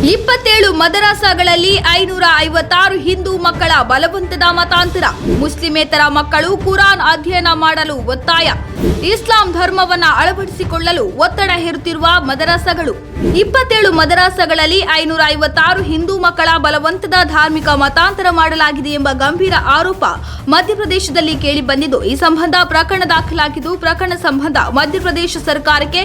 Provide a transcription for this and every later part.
ಇಪ್ಪತ್ತೇಳು ಮದರಸಾಗಳಲ್ಲಿ ಐನೂರ ಐವತ್ತಾರು ಹಿಂದೂ ಮಕ್ಕಳ ಬಲವಂತದ ಮತಾಂತರ. ಮುಸ್ಲಿಮೇತರ ಮಕ್ಕಳು ಕುರಾನ್ ಅಧ್ಯಯನ ಮಾಡಲು ಒತ್ತಾಯ. ಇಸ್ಲಾಂ ಧರ್ಮವನ್ನ ಅಳವಡಿಸಿಕೊಳ್ಳಲು ಒತ್ತಡ ಹೇರುತ್ತಿರುವ ಮದರಸಗಳು. ಇಪ್ಪತ್ತೇಳು ಮದರಸಗಳಲ್ಲಿ ಐನೂರ ಐವತ್ತಾರು ಹಿಂದೂ ಮಕ್ಕಳ ಬಲವಂತದ ಧಾರ್ಮಿಕ ಮತಾಂತರ ಮಾಡಲಾಗಿದೆ ಎಂಬ ಗಂಭೀರ ಆರೋಪ ಮಧ್ಯಪ್ರದೇಶದಲ್ಲಿ ಕೇಳಿಬಂದಿದ್ದು, ಈ ಸಂಬಂಧ ಪ್ರಕರಣ ದಾಖಲಾಗಿದ್ದು, ಪ್ರಕರಣ ಸಂಬಂಧ ಮಧ್ಯಪ್ರದೇಶ ಸರ್ಕಾರಕ್ಕೆ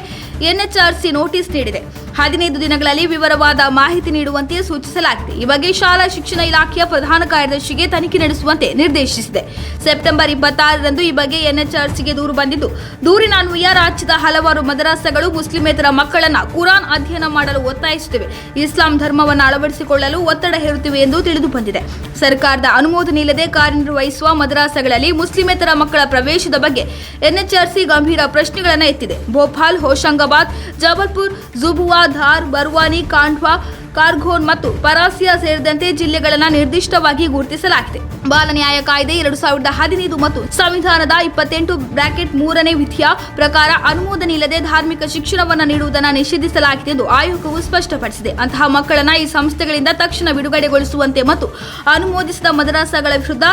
ಎನ್ಎಚ್ಆರ್ಸಿ ನೋಟಿಸ್ ನೀಡಿದೆ. ಹದಿನೈದು ದಿನಗಳಲ್ಲಿ ವಿವರವಾದ ಮಾಹಿತಿ ನೀಡುವಂತೆ ಸೂಚಿಸಲಾಗಿದೆ. ಈ ಬಗ್ಗೆ ಶಾಲಾ ಶಿಕ್ಷಣ ಇಲಾಖೆಯ ಪ್ರಧಾನ ಕಾರ್ಯದರ್ಶಿಗೆ ತನಿಖೆ ನಡೆಸುವಂತೆ ನಿರ್ದೇಶಿಸಿದೆ. ಸೆಪ್ಟೆಂಬರ್ ಇಪ್ಪತ್ತಾರರಂದು ಈ ಬಗ್ಗೆ ಎನ್ಎಚ್ಆರ್ಸಿಗೆ ದೂರು ಬಂದಿದ್ದು, ದೂರಿನ ಅನ್ವಯ ರಾಜ್ಯದ ಹಲವಾರು ಮದರಾಸಗಳು ಮುಸ್ಲಿಮೇತರ ಮಕ್ಕಳನ್ನ ಕುರಾನ್ ಅಧ್ಯಯನ ಮಾಡಲು ಒತ್ತಾಯಿಸುತ್ತಿವೆ. ಇಸ್ಲಾಂ ಧರ್ಮವನ್ನು ಅಳವಡಿಸಿಕೊಳ್ಳಲು ಒತ್ತಡ ಹೇರುತ್ತಿವೆ ಎಂದು ತಿಳಿದು ಬಂದಿದೆ ಸರ್ಕಾರದ ಅನುಮೋದನೆ ಇಲ್ಲದೆ ಕಾರ್ಯನಿರ್ವಹಿಸುವ ಮದರಾಸಗಳಲ್ಲಿ ಮುಸ್ಲಿಮೇತರ ಮಕ್ಕಳ ಪ್ರವೇಶದ ಬಗ್ಗೆ ಎನ್ಎಚ್ಆರ್ಸಿ ಗಂಭೀರ ಪ್ರಶ್ನೆಗಳನ್ನು ಎತ್ತಿದೆ. ಭೋಪಾಲ್, ಹೋಶಂಗಾಬಾದ್, ಜಬಲ್ಪುರ್, ಜುಬುವಾ ಧಾರ್, ಬರ್ವಾನಿ, ಕಾಂಡ್ವಾ, ಕಾರ್ಘೋನ್ ಮತ್ತು ಪರಾಸಿಯಾ ಸೇರಿದಂತೆ ಜಿಲ್ಲೆಗಳನ್ನು ನಿರ್ದಿಷ್ಟವಾಗಿ ಗುರುತಿಸಲಾಗಿದೆ. ಬಾಲ ನ್ಯಾಯ ಕಾಯ್ದೆ ಎರಡು ಸಾವಿರದ ಹದಿನೈದು ಮತ್ತು ಸಂವಿಧಾನದ ಇಪ್ಪತ್ತೆಂಟು ಬ್ರಾಕೆಟ್ ಮೂರನೇ ವಿಧಿಯ ಪ್ರಕಾರ ಅನುಮೋದನೆ ಇಲ್ಲದೆ ಧಾರ್ಮಿಕ ಶಿಕ್ಷಣವನ್ನು ನೀಡುವುದನ್ನು ನಿಷೇಧಿಸಲಾಗಿದೆ ಎಂದು ಆಯೋಗವು ಸ್ಪಷ್ಟಪಡಿಸಿದೆ. ಅಂತಹ ಮಕ್ಕಳನ್ನು ಈ ಸಂಸ್ಥೆಗಳಿಂದ ತಕ್ಷಣ ಬಿಡುಗಡೆಗೊಳಿಸುವಂತೆ ಮತ್ತು ಅನುಮೋದಿಸಿದ ಮದ್ರಾಸಗಳ ವಿರುದ್ಧ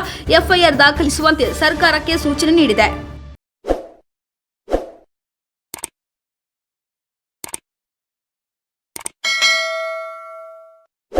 ಎಫ್ಐಆರ್ ದಾಖಲಿಸುವಂತೆ ಸರ್ಕಾರಕ್ಕೆ ಸೂಚನೆ ನೀಡಿದೆ.